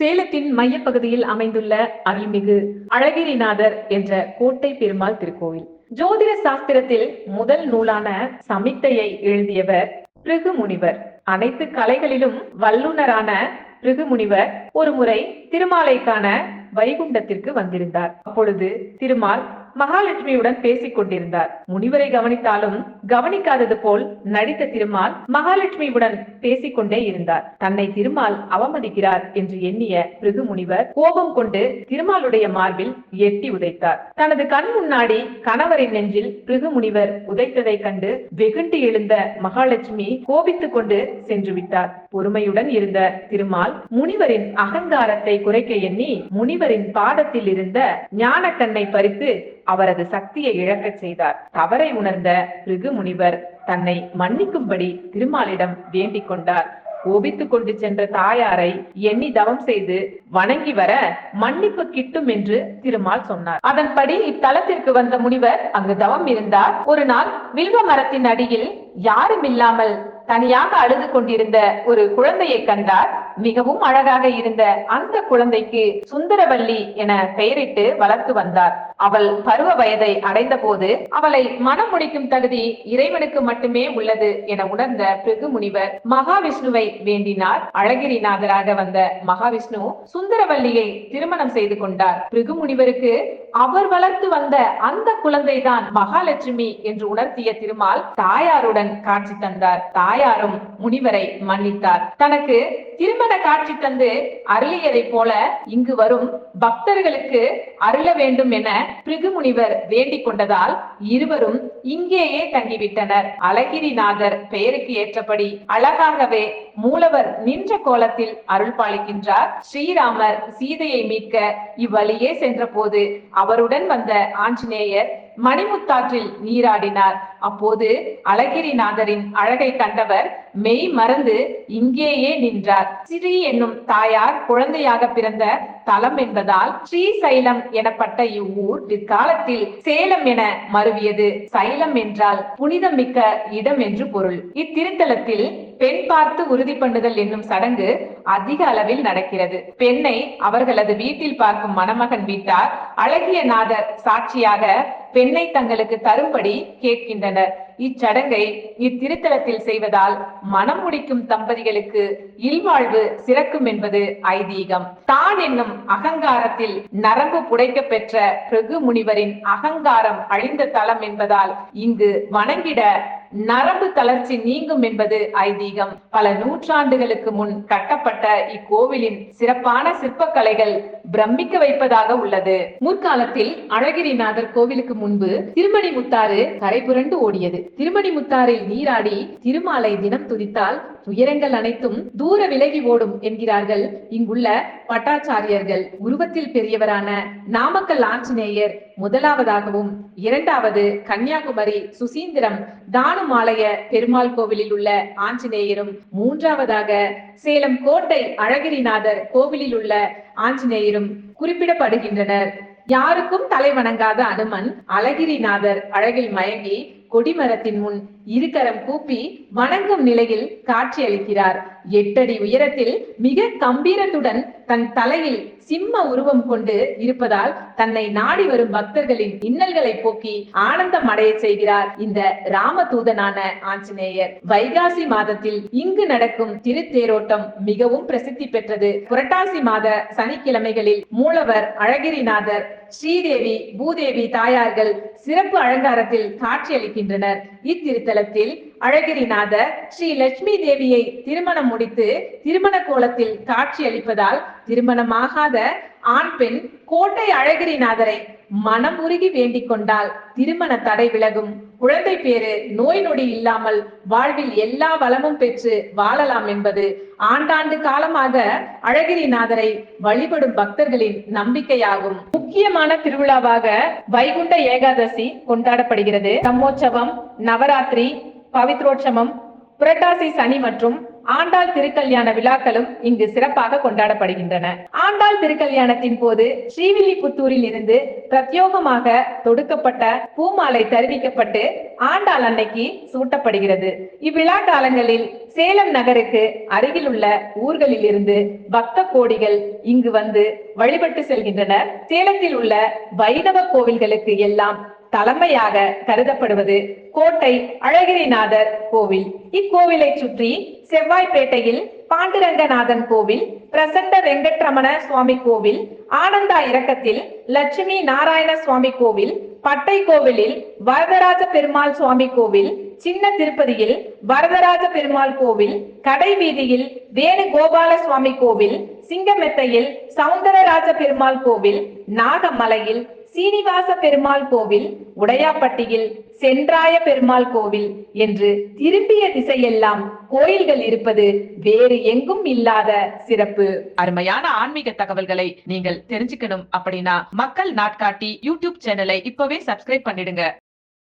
சேலத்தின் மையப்பகுதியில் அமைந்துள்ள அருள்மிகு அழகிரிநாதர் என்ற கோட்டை பெருமாள் திருக்கோவில். ஜோதிட சாஸ்திரத்தில் முதல் நூலான சமித்தையை எழுதியவர் பிருகு முனிவர் அனைத்து கலைகளிலும் வல்லுனரான பிருகு முனிவர் ஒரு முறை வைகுண்டத்திற்கு வந்திருந்தார். அப்பொழுது திருமால் மகாலட்சுமியுடன் பேசிக் கொண்டிருந்தார் முனிவரை கவனித்தாலும் கவனிக்காதது போல் நடித்த திருமால் மகாலட்சுமியுடன் பேசிக்கொண்டே இருந்தார். தன்னை திருமால் அவமதிக்கிறார் என்று எண்ணிய பிருகு முனிவர் கோபம் கொண்டு திருமாலுடைய மார்பில் எட்டி உதைத்தார். தனது கண் முன்னாடி கணவரின் நெஞ்சில் பிருகு முனிவர் உதைத்ததை கண்டு வெகுண்டு எழுந்த மகாலட்சுமி கோபித்துக் கொண்டு சென்று விட்டார் பொறுமையுடன் இருந்த திருமால் முனிவரின் அகங்காரத்தை குறைக்க எண்ணி முனிவரின் பாதத்தில் இருந்த ஞானக்கண்ணை பறித்து அவரது சக்தியை இழக்கச் செய்தார். தவறை உணர்ந்த பிருகு முனிவர் தன்னை மன்னிக்கும்படி திருமாலிடம் வேண்டிக் கொண்டார். கோபித்துக் கொண்டு சென்ற தாயாரை எண்ணி தவம் செய்து வணங்கி வர மன்னிப்பு கிட்டும் என்று திருமால் சொன்னார். அதன்படி இத்தலத்திற்கு வந்த முனிவர் அங்கு தவம் இருந்தார். ஒரு நாள் வில்வ மரத்தின் அடியில் யாரும் இல்லாமல் தனியாக அழுது கொண்டிருந்த ஒரு குழந்தையை கண்டார் மிகவும் அழகாக இருந்த அந்த குழந்தைக்கு சுந்தரவல்லி என பெயரிட்டு வளர்த்து வந்தார். அவள் பருவ வயதை அடைந்த போது அவளை மனம் முடிக்கும் தகுதி இறைவனுக்கு மட்டுமே உள்ளது என உணர்ந்த பிருகு முனிவர் மகாவிஷ்ணுவை வேண்டினார். அழகிரிநாதராக வந்த மகாவிஷ்ணு சுந்தரவல்லியை திருமணம் செய்து கொண்டார். பிருகு முனிவருக்கு அவர் வளர்த்து வந்த அந்த குழந்தைதான் மகாலட்சுமி என்று உணர்த்திய திருமால் தாயாருடன் காட்சி தந்தார். தாயாரும் முனிவரை மன்னித்தார். தனக்கு திருமண காட்சி தந்து அருளியதை போல இங்கு வரும் பக்தர்களுக்கு அருள வேண்டும் என பிருகு முனிவர் வேண்டிக் கொண்டதால் இருவரும் இங்கேயே தங்கிவிட்டனர். அழகிரிநாதர் பெயருக்கு ஏற்றபடி அழகாகவே மூலவர் நின்ற கோலத்தில் அருள் பாலிக்கின்றார். ஸ்ரீராமர் சீதையை மீட்க இவ்வழியே சென்ற போது அவருடன் வந்த ஆஞ்சநேயர் மணிமுத்தாற்றில் நீராடினார். அப்போது அழகிரிநாதரின் அழகை கண்டவர் மெய் மறந்து இங்கேயே நின்றார். ஸ்ரீ என்னும் தாயார் குழந்தையாக பிறந்த தலம் என்பதால் ஸ்ரீசைலம் எனப்பட்ட இவ்வூர் பிற்காலத்தில் சேலம் என மருவியது. சைலம் என்றால் புனிதம் மிக்க இடம் என்று பொருள். இத்திருத்தலத்தில் பெண் பார்த்து உறுதி பண்ணுதல் என்னும் சடங்கு அதிக அளவில் நடக்கிறது. பெண்ணை அவர்களது வீட்டில் பார்க்கும் மணமகன் வீட்டார் அழகிய நாதர் சாட்சியாக பெண்ணை தங்களுக்கு தரும்படி கேட்கின்றனர். இச்சடங்கை இத்திருத்தலத்தில் செய்வதால் மனம் முடிக்கும் தம்பதிகளுக்கு இல்வாழ்வு சிறக்கும் என்பது ஐதீகம். தான் என்னும் அகங்காரத்தில் நரம்பு புடைக்க பெற்ற பிருகு முனிவரின் அகங்காரம் அழிந்த தலம் என்பதால் இங்கு வணங்கிட நரம்பு தளர்ச்சி நீங்கும் என்பது ஐதீகம். பல நூற்றாண்டுகளுக்கு முன் கட்டப்பட்ட இக்கோவிலின் சிறப்பான சிற்பக்கலைகள் பிரமிக்க வைப்பதாக உள்ளது. முற்காலத்தில் அழகிரிநாதர் கோவிலுக்கு முன்பு திருமணி முத்தாறு கரை புரண்டு ஓடியது. திருமணி முத்தாறில் நீராடி திருமாலை தினம் துதித்தால் துயரங்கள் அனைத்தும் தூர விலகி ஓடும் என்கிறார்கள். இங்குள்ள பட்டாச்சாரியர்கள் உருவத்தில் பெரியவரான நாமக்கல் ஆஞ்சநேயர் முதலாவதாகவும் இரண்டாவது கன்னியாகுமரி சுசீந்திரம் தானுமாலய பெருமாள் கோவிலில் உள்ள ஆஞ்சநேயரும் மூன்றாவதாக சேலம் கோட்டை அழகிரிநாதர் கோவிலில் உள்ள ஆஞ்சநேயரும் குறிப்பிடப்படுகின்றனர். யாருக்கும் தலை வணங்காத அனுமன் அழகிரிநாதர் அழகில் மயங்கி கொடிமரத்தின் முன் இருக்கரம் கூப்பி வணங்கும் நிலையில் காட்சியளிக்கிறார். எட்டடி உயரத்தில் மிக கம்பீரத்துடன் தன் தலையில் சிம்ம உருவம் கொண்டு இருப்பதால் தன்னை நாடி வரும் பக்தர்களின் இன்னல்களை போக்கி ஆனந்தம் அடைய செய்கிறார் இந்த ராமதூதனான ஆஞ்சநேயர். வைகாசி மாதத்தில் இங்கு நடக்கும் திருத்தேரோட்டம் மிகவும் பிரசித்தி பெற்றது. புரட்டாசி மாத சனிக்கிழமைகளில் மூலவர் அழகிரிநாதர் ஸ்ரீதேவி பூதேவி தாயார்கள் சிறப்பு அலங்காரத்தில் காட்சியளிக்கின்றனர். இத்திருத்தலத்தில் அழகிரிநாதர் ஸ்ரீ லட்சுமி தேவியை திருமணம் முடித்து திருமண கோலத்தில் காட்சியளிப்பதால் திருமணமாகாத ஆண் பெண் கோட்டை அழகிரிநாதரை மனம் உருகி வேண்டிக் கொண்டால் திருமண தடை விலகும். குழந்தை பேரு நோய் நொடி இல்லாமல் வாழ்வில் எல்லா வளமும் பெற்று வாழலாம் என்பது ஆண்டாண்டு காலமாக அழகிரிநாதரை வழிபடும் பக்தர்களின் நம்பிக்கையாகும். முக்கியமான திருவிழாவாக வைகுண்ட ஏகாதசி கொண்டாடப்படுகிறது. பிரம்மோற்சவம் நவராத்திரி பவித்ரோற்சவம் புரட்டாசி சனி மற்றும் ஆண்டாள் திருக்கல்யாண விழாக்களும் இங்கு சிறப்பாக கொண்டாடப்படுகின்றன. ஆண்டாள் திருக்கல்யாணத்தின் போது ஸ்ரீவில்லிபுத்தூரில் இருந்து பிரத்யோகமாக தொடுக்கப்பட்ட பூமாலை தருவிக்கப்பட்டு ஆண்டாள் அன்னைக்கு சூட்டப்படுகிறது. இவ்விழா காலங்களில் சேலம் நகருக்கு அருகில் உள்ள ஊர்களில் இருந்து பக்த கோடிகள் இங்கு வந்து வழிபட்டு செல்கின்றனர். சேலத்தில் உள்ள வைணவ கோவில்களுக்கு எல்லாம் தலைமையாக கருதப்படுவது கோட்டை அழகிரிநாதர் கோவில். இக்கோவிலை சுற்றி செவ்வாய்ப்பேட்டையில் பாண்டுரங்கநாதன் கோவில் பிரசண்ட வெங்கட்ரமண சுவாமி கோவில் ஆனந்தா இறக்கத்தில் லட்சுமி நாராயண சுவாமி கோவில் பட்டை கோவிலில் வரதராஜ பெருமாள் சுவாமி கோவில் சின்ன திருப்பதியில் வரதராஜ பெருமாள் கோவில் கடை வீதியில் வேணுகோபால சுவாமி கோவில் சிங்கமெத்தையில் சவுந்தரராஜ பெருமாள் கோவில் நாகமலையில் சீனிவாச பெருமாள் கோவில் உடையாப்பட்டியில் சென்றாய பெருமாள் கோவில் என்று திரும்பிய திசையெல்லாம் கோயில்கள் இருப்பது வேறு எங்கும் இல்லாத சிறப்பு. அருமையான ஆன்மீக தகவல்களை நீங்கள் தெரிஞ்சுக்கணும் அப்படின்னா மக்கள் நாட்காட்டி யூடியூப் சேனலை இப்பவே சப்ஸ்கிரைப் பண்ணிடுங்க.